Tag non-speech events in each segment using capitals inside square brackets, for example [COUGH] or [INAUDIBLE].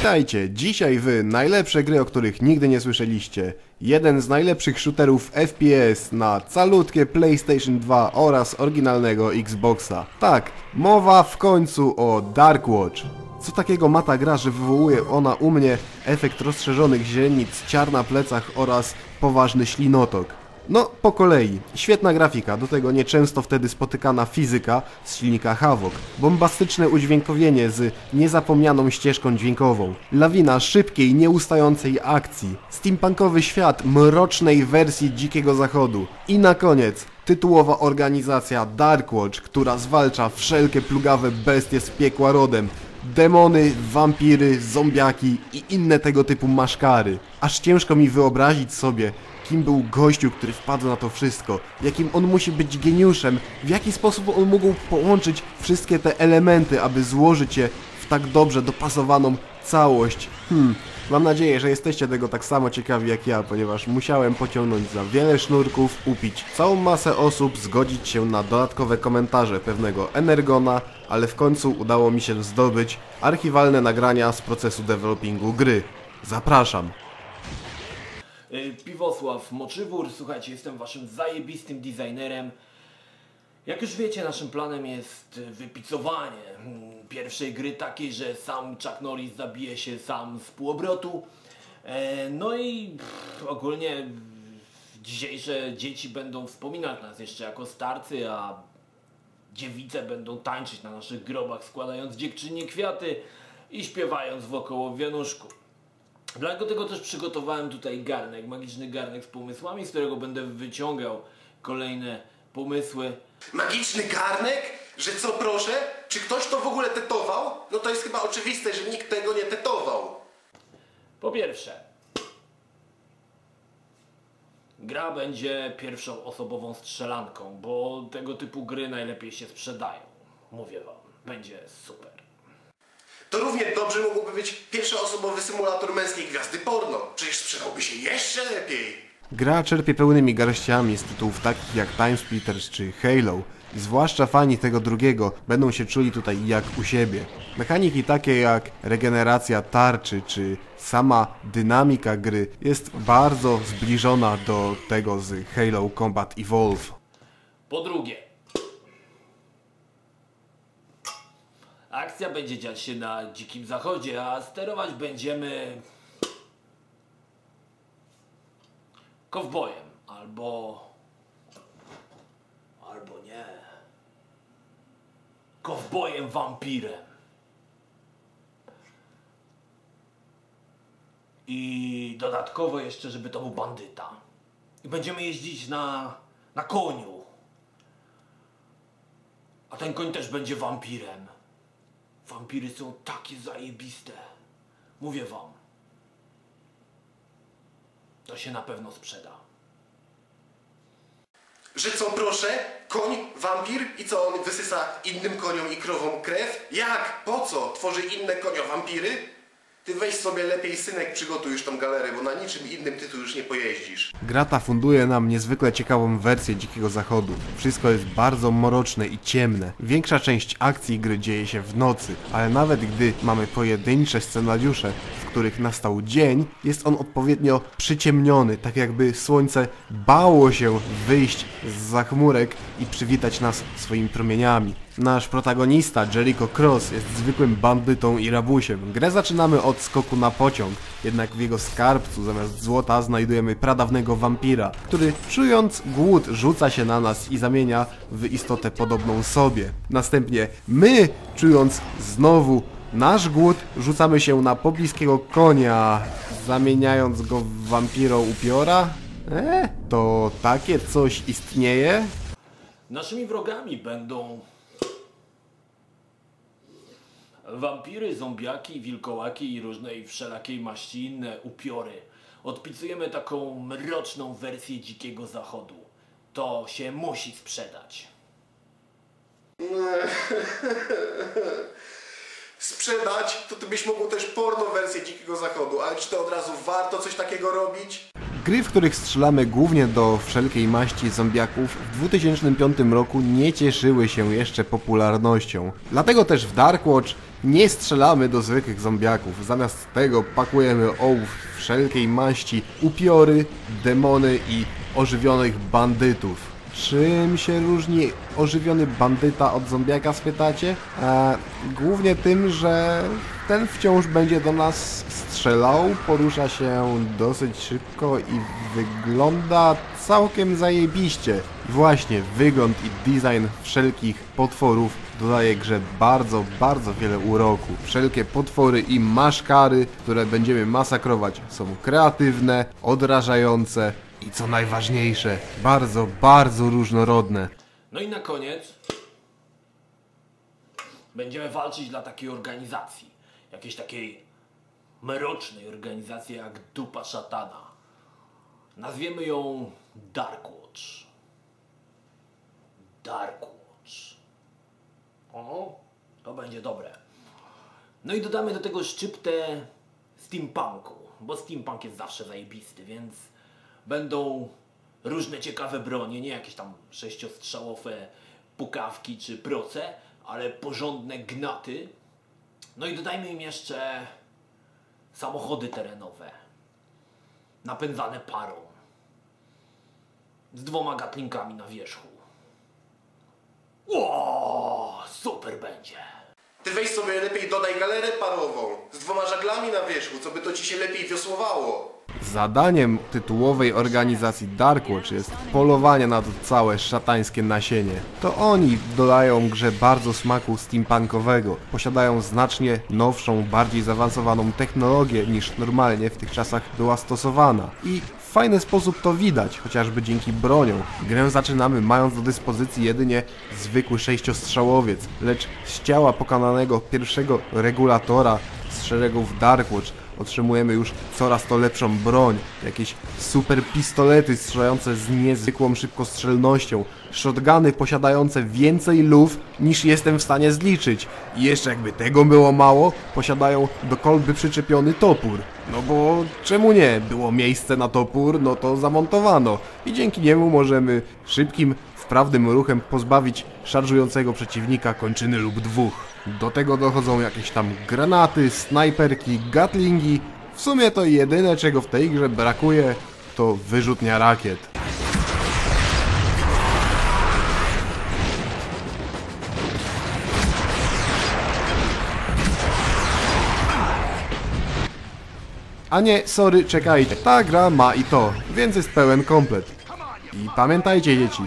Witajcie! Dzisiaj wy najlepsze gry, o których nigdy nie słyszeliście. Jeden z najlepszych shooterów FPS na calutkie PlayStation 2 oraz oryginalnego Xboxa. Tak, mowa w końcu o Dark Watch. Co takiego ma ta gra, że wywołuje ona u mnie efekt rozszerzonych źrenic, ciar na plecach oraz poważny ślinotok? No, po kolei. Świetna grafika, do tego nieczęsto wtedy spotykana fizyka z silnika Havok. Bombastyczne udźwiękowienie z niezapomnianą ścieżką dźwiękową. Lawina szybkiej, nieustającej akcji. Steampunkowy świat mrocznej wersji Dzikiego Zachodu. I na koniec tytułowa organizacja Darkwatch, która zwalcza wszelkie plugawe bestie z piekła rodem. Demony, wampiry, zombiaki i inne tego typu maszkary. Aż ciężko mi wyobrazić sobie, kim był gościu, który wpadł na to wszystko, jakim on musi być geniuszem, w jaki sposób on mógł połączyć wszystkie te elementy, aby złożyć je w tak dobrze dopasowaną całość. Hmm, mam nadzieję, że jesteście tego tak samo ciekawi jak ja, ponieważ musiałem pociągnąć za wiele sznurków, upić całą masę osób, zgodzić się na dodatkowe komentarze pewnego Energona, ale w końcu udało mi się zdobyć archiwalne nagrania z procesu developingu gry. Zapraszam. Y, Piwosław Moczywór, słuchajcie, jestem waszym zajebistym designerem. Jak już wiecie, naszym planem jest y, wypicowanie mm, pierwszej gry takiej, że sam Chuck Norris zabije się sam z półobrotu. E, No i pff, ogólnie dzisiejsze dzieci będą wspominać nas jeszcze jako starcy, a dziewice będą tańczyć na naszych grobach, składając dziewczynie kwiaty i śpiewając wokoło wianuszku. Dlatego też przygotowałem tutaj garnek, magiczny garnek z pomysłami, z którego będę wyciągał kolejne pomysły. Magiczny garnek? Że co proszę? Czy ktoś to w ogóle tetował? No to jest chyba oczywiste, że nikt tego nie tetował. Po pierwsze, gra będzie pierwszą osobową strzelanką, bo tego typu gry najlepiej się sprzedają. Mówię wam, będzie super. To równie dobrze mógłby być pierwszoosobowy symulator męskiej gwiazdy porno. Przecież sprzedałby się jeszcze lepiej. Gra czerpie pełnymi garściami z tytułów takich jak Time Splitters czy Halo. I zwłaszcza fani tego drugiego będą się czuli tutaj jak u siebie. Mechaniki takie jak regeneracja tarczy czy sama dynamika gry jest bardzo zbliżona do tego z Halo Combat Evolve. Po drugie, akcja będzie dziać się na dzikim zachodzie, a sterować będziemy kowbojem albo albo nie. Kowbojem wampirem. I dodatkowo jeszcze, żeby to był bandyta. I będziemy jeździć na, na koniu. A ten koń też będzie wampirem. Wampiry są takie zajebiste. Mówię wam. To się na pewno sprzeda. Że co proszę? Koń, wampir i co on wysysa innym koniom i krowom krew? Jak? Po co? Tworzy inne konio-wampiry? Ty weź sobie lepiej synek przygotuj już tą galerę, bo na niczym innym ty tu już nie pojeździsz. Gra ta funduje nam niezwykle ciekawą wersję Dzikiego Zachodu. Wszystko jest bardzo mroczne i ciemne. Większa część akcji gry dzieje się w nocy, ale nawet gdy mamy pojedyncze scenariusze, w których nastał dzień, jest on odpowiednio przyciemniony, tak jakby słońce bało się wyjść z zachmurek i przywitać nas swoimi promieniami. Nasz protagonista, Jericho Cross, jest zwykłym bandytą i rabusiem. Grę zaczynamy od skoku na pociąg, jednak w jego skarbcu zamiast złota znajdujemy pradawnego wampira, który czując głód rzuca się na nas i zamienia w istotę podobną sobie. Następnie my, czując znowu nasz głód, rzucamy się na pobliskiego konia, zamieniając go w wampiro upiora? E, to takie coś istnieje? Naszymi wrogami będą wampiry, zombiaki, wilkołaki i różnej wszelakiej maści inne upiory. Odpicujemy taką mroczną wersję dzikiego zachodu. To się musi sprzedać. [LAUGHS] Sprzedać, to ty byś mógł też porno wersję Dzikiego Zachodu, ale czy to od razu warto coś takiego robić? Gry, w których strzelamy głównie do wszelkiej maści zombiaków w 2005 roku nie cieszyły się jeszcze popularnością. Dlatego też w Dark Watch nie strzelamy do zwykłych zombiaków. Zamiast tego pakujemy ołów wszelkiej maści, upiory, demony i ożywionych bandytów. Czym się różni ożywiony bandyta od zombiaka, spytacie? E, głównie tym, że ten wciąż będzie do nas strzelał, porusza się dosyć szybko i wygląda całkiem zajebiście. Właśnie, wygląd i design wszelkich potworów dodaje grze bardzo, bardzo wiele uroku. Wszelkie potwory i maszkary, które będziemy masakrować są kreatywne, odrażające i co najważniejsze, bardzo, bardzo różnorodne. No i na koniec będziemy walczyć dla takiej organizacji. Jakiejś takiej mrocznej organizacji jak dupa szatana. Nazwiemy ją Dark Watch. Dark Watch. To będzie dobre. No i dodamy do tego szczyptę steampunku, bo steampunk jest zawsze zajebisty, więc będą różne ciekawe bronie, nie jakieś tam sześciostrzałowe pukawki czy proce, ale porządne gnaty. No i dodajmy im jeszcze samochody terenowe, napędzane parą, z dwoma gatlinkami na wierzchu. Będzie. Ty weź sobie lepiej dodaj galerę parową z dwoma żaglami na wierzchu, co by to ci się lepiej wiosłowało. Zadaniem tytułowej organizacji Darkwatch jest polowanie na to całe szatańskie nasienie. To oni dodają grze bardzo smaku steampunkowego. Posiadają znacznie nowszą, bardziej zaawansowaną technologię niż normalnie w tych czasach była stosowana. I fajny sposób to widać, chociażby dzięki broniom. Grę zaczynamy mając do dyspozycji jedynie zwykły sześciostrzałowiec, lecz z ciała pokonanego pierwszego regulatora z szeregów Darkwatch otrzymujemy już coraz to lepszą broń, jakieś super pistolety strzelające z niezwykłą szybkostrzelnością, shotguny posiadające więcej luf niż jestem w stanie zliczyć i jeszcze jakby tego było mało, posiadają do kolby przyczepiony topór. No bo czemu nie? Było miejsce na topór, no to zamontowano i dzięki niemu możemy szybkim, wprawnym ruchem pozbawić szarżującego przeciwnika kończyny lub dwóch. Do tego dochodzą jakieś tam granaty, snajperki, gatlingi. W sumie to jedyne czego w tej grze brakuje to wyrzutnia rakiet. A nie, sorry, czekajcie. Ta gra ma i to, więc jest pełen komplet. I pamiętajcie dzieci,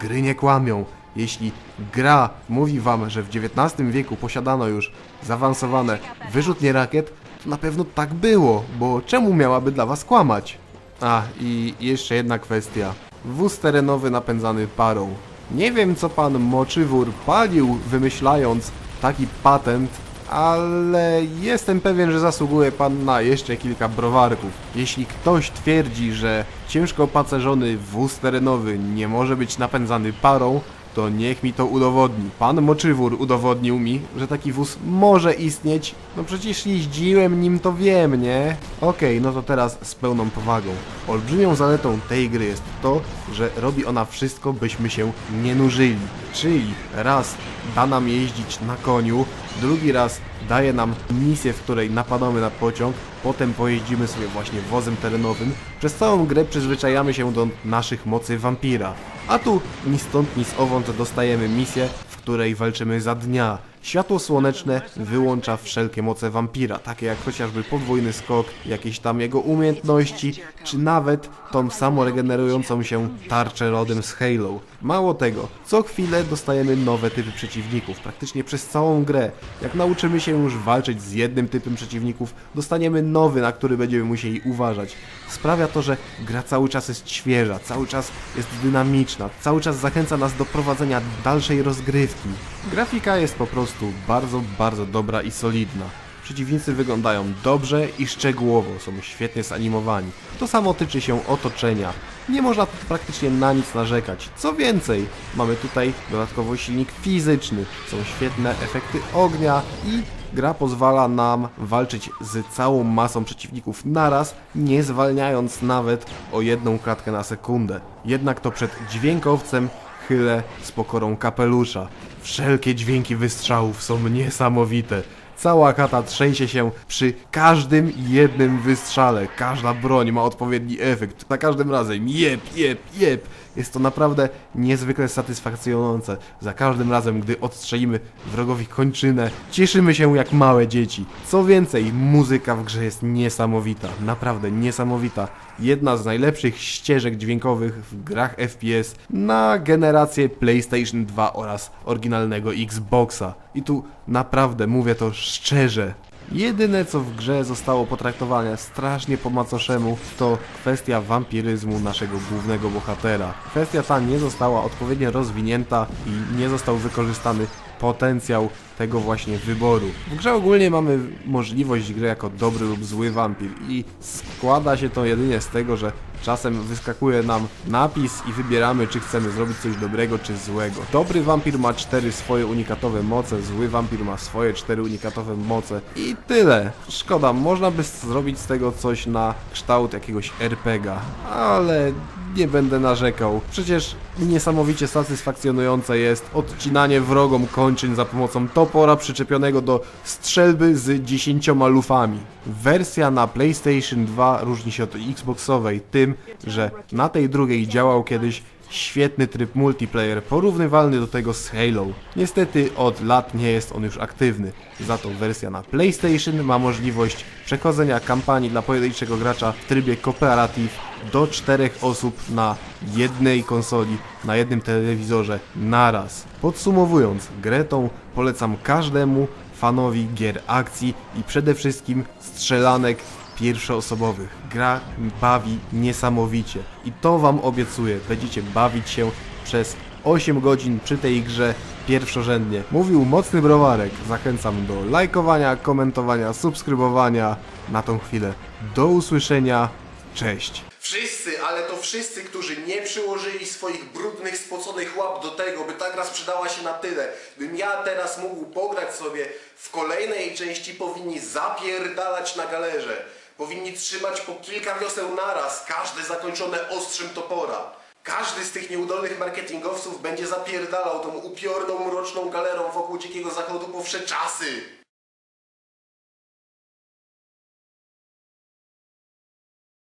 gry nie kłamią. Jeśli gra mówi wam, że w XIX wieku posiadano już zaawansowane wyrzutnie rakiet, to na pewno tak było, bo czemu miałaby dla was kłamać? A, i jeszcze jedna kwestia. Wóz terenowy napędzany parą. Nie wiem co pan Moczywór palił wymyślając taki patent, ale jestem pewien, że zasługuje pan na jeszcze kilka browarków. Jeśli ktoś twierdzi, że ciężko opancerzony wóz terenowy nie może być napędzany parą, to niech mi to udowodni. Pan Moczywór udowodnił mi, że taki wóz może istnieć. No przecież jeździłem nim, to wiem, nie? Okej, no to teraz z pełną powagą. Olbrzymią zaletą tej gry jest to, że robi ona wszystko, byśmy się nie nużyli. Czyli raz da nam jeździć na koniu, drugi raz daje nam misję, w której napadamy na pociąg, potem pojeździmy sobie właśnie wozem terenowym. Przez całą grę przyzwyczajamy się do naszych mocy wampira. A tu ni stąd, ni z owąd dostajemy misję, w której walczymy za dnia. Światło słoneczne wyłącza wszelkie moce wampira, takie jak chociażby podwójny skok, jakieś tam jego umiejętności, czy nawet tą samoregenerującą się tarczę rodem z Halo. Mało tego, co chwilę dostajemy nowe typy przeciwników, praktycznie przez całą grę. Jak nauczymy się już walczyć z jednym typem przeciwników, dostaniemy nowy, na który będziemy musieli uważać. Sprawia to, że gra cały czas jest świeża, cały czas jest dynamiczna, cały czas zachęca nas do prowadzenia dalszej rozgrywki. Grafika jest po prostu bardzo, bardzo dobra i solidna. Przeciwnicy wyglądają dobrze i szczegółowo, są świetnie zanimowani. To samo tyczy się otoczenia. Nie można praktycznie na nic narzekać. Co więcej, mamy tutaj dodatkowo silnik fizyczny, są świetne efekty ognia i gra pozwala nam walczyć z całą masą przeciwników naraz, nie zwalniając nawet o jedną klatkę na sekundę. Jednak to przed dźwiękowcem chylę z pokorą kapelusza. Wszelkie dźwięki wystrzałów są niesamowite. Cała chata trzęsie się przy każdym jednym wystrzale. Każda broń ma odpowiedni efekt. Za każdym razem jeb, jeb, jeb. Jest to naprawdę niezwykle satysfakcjonujące. Za każdym razem, gdy odstrzelimy wrogowi kończynę, cieszymy się jak małe dzieci. Co więcej, muzyka w grze jest niesamowita. Naprawdę niesamowita. Jedna z najlepszych ścieżek dźwiękowych w grach FPS na generację PlayStation 2 oraz oryginalnego Xboxa. I tu naprawdę mówię to szczerze. Jedyne co w grze zostało potraktowane strasznie po macoszemu to kwestia wampiryzmu naszego głównego bohatera. Kwestia ta nie została odpowiednio rozwinięta i nie został wykorzystany potencjał tego właśnie wyboru. W grze ogólnie mamy możliwość gry jako dobry lub zły wampir i składa się to jedynie z tego, że czasem wyskakuje nam napis i wybieramy czy chcemy zrobić coś dobrego czy złego. Dobry wampir ma cztery swoje unikatowe moce, zły wampir ma swoje cztery unikatowe moce i tyle. Szkoda, można by zrobić z tego coś na kształt jakiegoś RPGa, ale nie będę narzekał. Przecież niesamowicie satysfakcjonujące jest odcinanie wrogom kończyn za pomocą topora przyczepionego do strzelby z dziesięcioma lufami. Wersja na PlayStation 2 różni się od Xboxowej tym, że na tej drugiej działał kiedyś świetny tryb multiplayer, porównywalny do tego z Halo. Niestety od lat nie jest on już aktywny, za to wersja na PlayStation ma możliwość przechodzenia kampanii dla pojedynczego gracza w trybie cooperative do czterech osób na jednej konsoli, na jednym telewizorze naraz. Podsumowując, grę tą polecam każdemu fanowi gier akcji i przede wszystkim strzelanek pierwszoosobowych. Gra bawi niesamowicie i to wam obiecuję, będziecie bawić się przez 8 godzin przy tej grze pierwszorzędnie. Mówił Mocny Browarek, zachęcam do lajkowania, komentowania, subskrybowania na tą chwilę. Do usłyszenia, cześć! Wszyscy, ale to wszyscy, którzy nie przyłożyli swoich brudnych, spoconych łap do tego, by ta gra sprzedała się na tyle, bym ja teraz mógł pograć sobie w kolejnej części, powinni zapierdalać na galerze. Powinni trzymać po kilka wioseł naraz, każde zakończone ostrzem topora. Każdy z tych nieudolnych marketingowców będzie zapierdalał tą upiorną, mroczną galerą wokół Dzikiego Zachodu po wsze czasy.